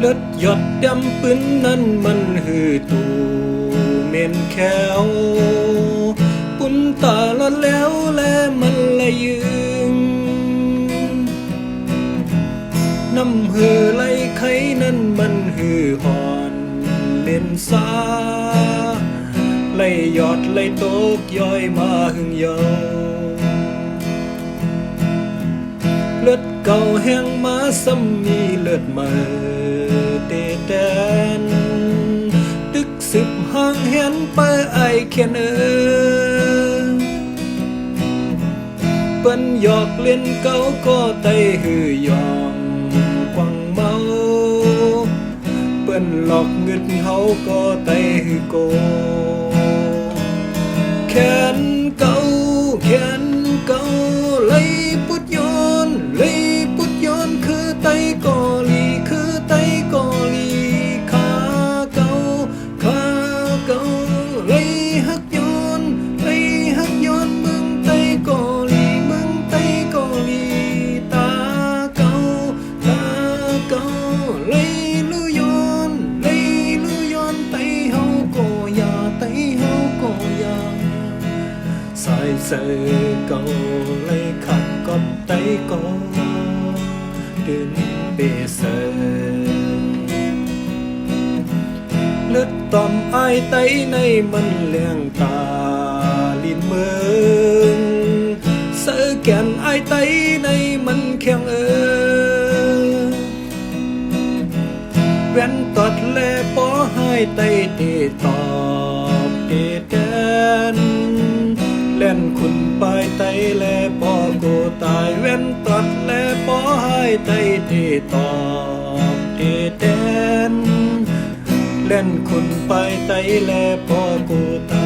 เลือดหยดดำปืนนั้นมันหือตูเมนแขวปุ่นตาละแล้วแลมันละยืงน้ำหือไหลไขนั้นมันหือหอนเล่นสาไหลหยอดไหลตกย้อยมาหึงเยา ลือดเก่าแห้งมาซ้ำมีเลือดใหม่เตแดนตึกสิบห้างเห็นไปไอแค่เนอเปิ้นหยอกเล่นเก่าก็ไตหือยองกวังเมาเปิ้นหลอกเงินเฮาก็ไตหือโกแขนเก่าแขนเก่าเลยปุดยอ สายใส่ก็เลยขัดกับไตก็ดึงเปเสลึดต่อมไอไตในมันเลี้ยงตาลินมืองเสือแก่นไอไตในมันแข็งเออแว่นตัดแลปอให้ไตเตตอบเต ปายไตแลปอโกตายเว้นตัดแลปอหายไตเตตอบเตแดนเล่นคุณปายไตแลปอโกตาย